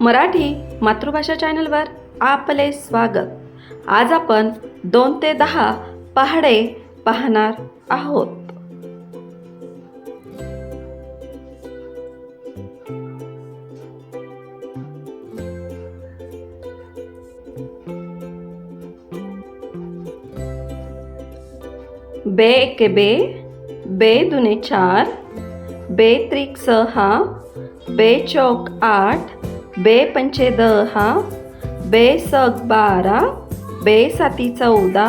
मराठी मातृभाषा चॅनलवर आपले स्वागत. आज आपण दोन ते दहा पहाडे पाहणार आहोत. बे एके बे बे दुने चार बे त्रिक सहा बे चौक आठ बे पंचे दहा बे सग बारा बे साती चौदा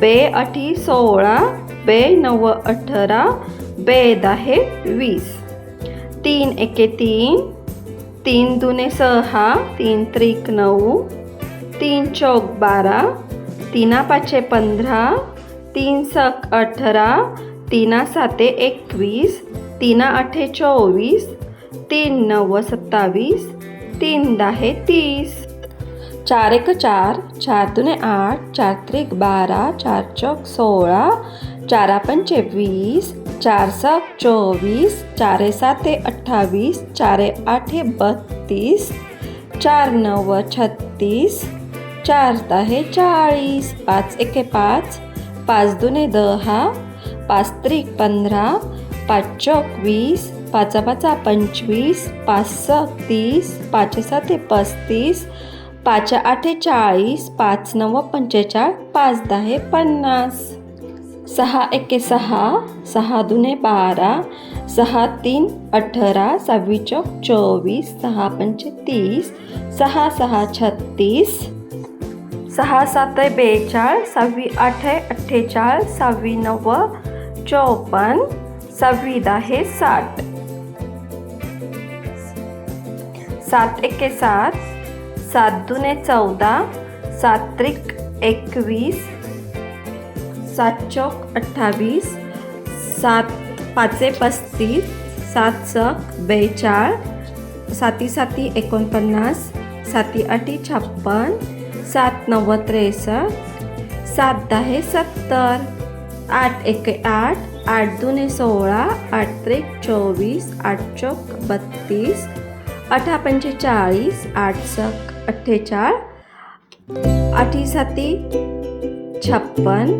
बे अठी सोळा बे नव अठरा बे दहा वीस. तीन एके तीन तीन दुने सहा तीन त्रिक नऊ तीन चौक बारा तीना पाचे पंधरा तीन सक अठरा तीना साते एकवीस तीना आठे चोवीस तीन नव सत्तावीस तीन दहे तीस. चार एक चार चार दुने आठ चार त्रिक बारा चार चौक सोळा चारा पंचे वीस चार सात चोवीस चारे साते अठ्ठावीस चारे आठे बत्तीस चार नव छत्तीस चार दहे चाळीस पाच एके पाच पाच दुने दहा पाच त्रिक पंधरा पाच चौक वीस पाचा पाचा पंचवीस पाच सक तीस पाचे साते पस्तीस पाच आठे चाळीस पाच नव पंचेचाळ पाच दहा पन्नास. सहा एके सहा सहा दुने बारा सहा तीन अठरा सहावी चौक चोवीस सहा पंचे तीस सहा सहा छत्तीस सहा सात बेचाळ सहावी आठ अठ्ठेचाळ सहावी नव चौपन्न सहावी दहा साठ. सात एके सात सात दुने चौदा सात त्रिक एकवीस सात चौक अठ्ठावीस सात पाचे पस्तीस सात सक बेचाळ साती साती एकोणपन्नास साती अटी छप्पन सात नव्वद त्रेसष्ट सात दहा सत्तर आठ एके आठ आठ दुने सोळा आठ त्रिक चोवीस आठ चौक बत्तीस अठा पंचेचाळीस आठ सक अठ्ठेचाळ आठी साती छप्पन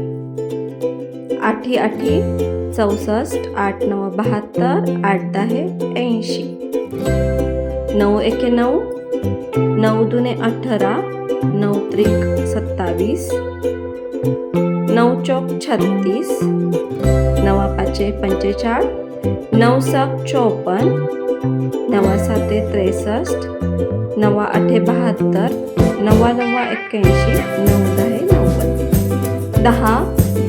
आठी आठी चौसष्ट आठ नऊ बहात्तर आठ दहा ऐंशी. नऊ एके नऊ नऊ दुने अठरा नऊ त्रिक सत्तावीस नऊ चौक छत्तीस नवा पाचे पंचेचाळ नऊ सात चोपन्न नवा साते त्रेसष्ट नवा आठे बहात्तर नवा नवा एक्क्याऐंशी नऊ दहा नव्वद. दहा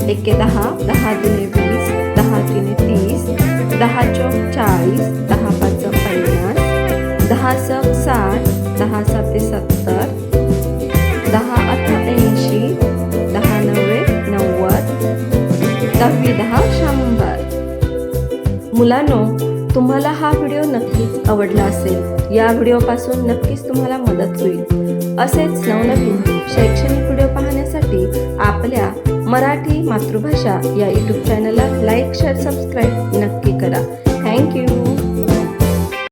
एके दहा दहा दुने वीस दहा तिने तीस दहा चौक चाळीस दहा पाच पन्नास दहा सक साठ दहा साते सत्तर दहा अठरा ऐंशी दहा नव्वे नव्वद दहावी दहा शंभर. मुलांनो तुम्हाला हा व्हिडिओ नक्कीच आवडला असेल या व्हिडिओपासून नक्कीच तुम्हाला मदत होईल. असेच नवनवीन शैक्षणिक व्हिडिओ पाहण्यासाठी आपल्या मराठी मातृभाषा या यूट्यूब चॅनलला लाईक शेअर सबस्क्राईब नक्की करा. थँक्यू